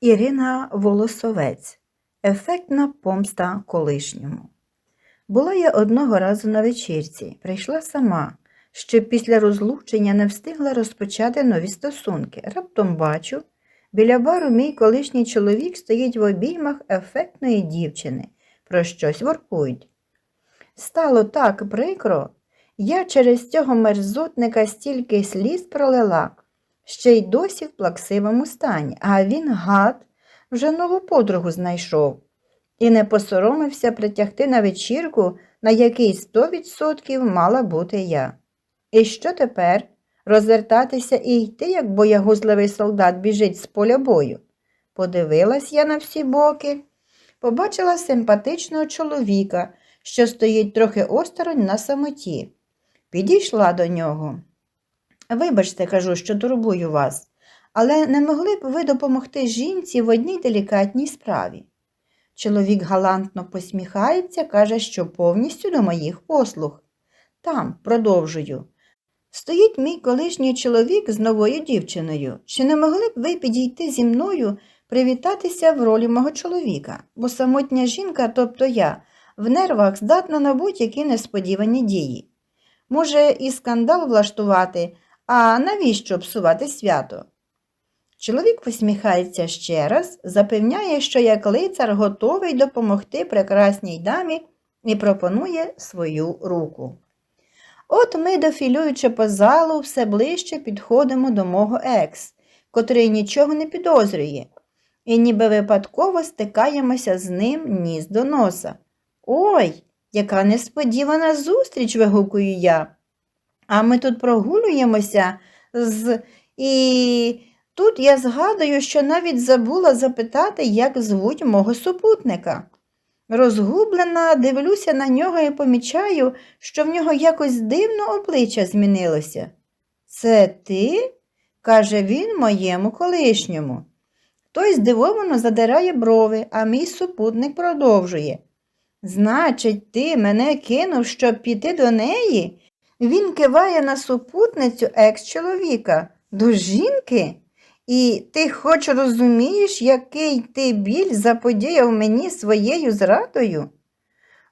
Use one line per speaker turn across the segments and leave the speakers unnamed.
Ірина Волосовець. Ефектна помста колишньому. Була я одного разу на вечірці, прийшла сама, ще після розлучення не встигла розпочати нові стосунки. Раптом бачу, біля бару мій колишній чоловік стоїть в обіймах ефектної дівчини, про щось воркують. Стало так прикро, я через цього мерзотника стільки сліз пролила, ще й досі в плаксивому стані, а він, гад, вже нову подругу знайшов і не посоромився притягти на вечірку, на якій сто відсотків мала бути я. І що тепер? Розвертатися і йти, як боягузливий солдат біжить з поля бою. Подивилась я на всі боки, побачила симпатичного чоловіка, що стоїть трохи осторонь на самоті. Підійшла до нього. Вибачте, кажу, що турбую вас, але не могли б ви допомогти жінці в одній делікатній справі? Чоловік галантно посміхається, каже, що повністю до моїх послуг. Там, продовжую. Стоїть мій колишній чоловік з новою дівчиною. Чи не могли б ви підійти зі мною привітатися в ролі мого чоловіка? Бо самотня жінка, тобто я, в нервах здатна на будь-які несподівані дії. Може, і скандал влаштувати, а навіщо псувати свято? Чоловік посміхається ще раз, запевняє, що як лицар готовий допомогти прекрасній дамі і пропонує свою руку. От ми, дофілюючи по залу, все ближче підходимо до мого екс, котрий нічого не підозрює, і ніби випадково стикаємося з ним ніс до носа. Ой, яка несподівана зустріч, вигукую я. А ми тут прогулюємося з і. Тут я згадую, що навіть забула запитати, як звуть мого супутника. Розгублена, дивлюся на нього і помічаю, що в нього якось дивно обличчя змінилося. Це ти? каже він моєму колишньому. Той здивовано задирає брови, а мій супутник продовжує. Значить, ти мене кинув, щоб піти до неї? Він киває на супутницю екс-чоловіка. До жінки? І ти хоч розумієш, який ти біль заподіяв мені своєю зрадою?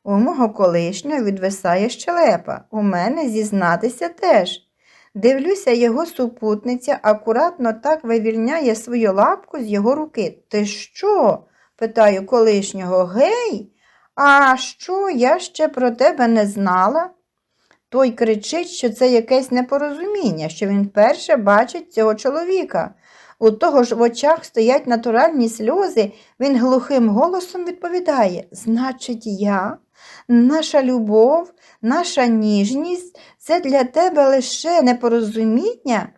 У мого колишнього відвисає щелепа, у мене зізнатися теж. Дивлюся, його супутниця акуратно так вивільняє свою лапку з його руки. Ти що? питаю колишнього. Гей, а що я ще про тебе не знала? Той кричить, що це якесь непорозуміння, що він вперше бачить цього чоловіка. У того ж в очах стоять натуральні сльози, він глухим голосом відповідає Значить, я, наша любов, наша ніжність це для тебе лише непорозуміння?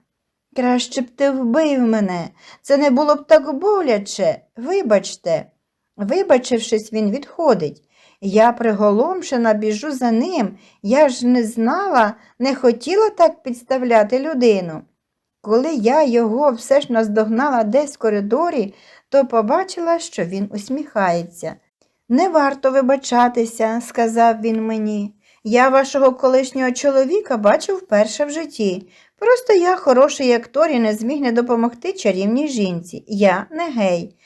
Краще б ти вбив мене, це не було б так боляче. Вибачте. Вибачившись, він відходить. Я приголомшена біжу за ним. Я ж не знала, не хотіла так підставляти людину. Коли я його все ж наздогнала десь в коридорі, то побачила, що він усміхається. Не варто вибачатися, сказав він мені. Я вашого колишнього чоловіка бачив вперше в житті. Просто я хороший актор і не зміг не допомогти чарівній жінці. Я не гей.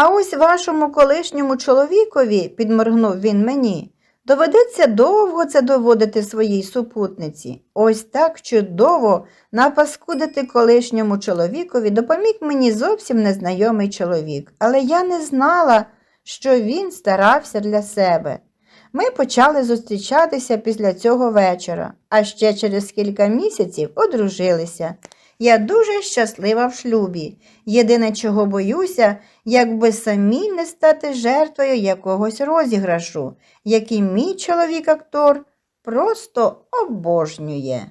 А ось вашому колишньому чоловікові, підморгнув він мені, доведеться довго це доводити своїй супутниці. Ось так чудово напаскудити колишньому чоловікові допоміг мені зовсім незнайомий чоловік, але я не знала, що він старався для себе. Ми почали зустрічатися після цього вечора, а ще через кілька місяців одружилися. Я дуже щаслива в шлюбі. Єдине, чого боюся, якби самі не стати жертвою якогось розіграшу, який мій чоловік-актор просто обожнює.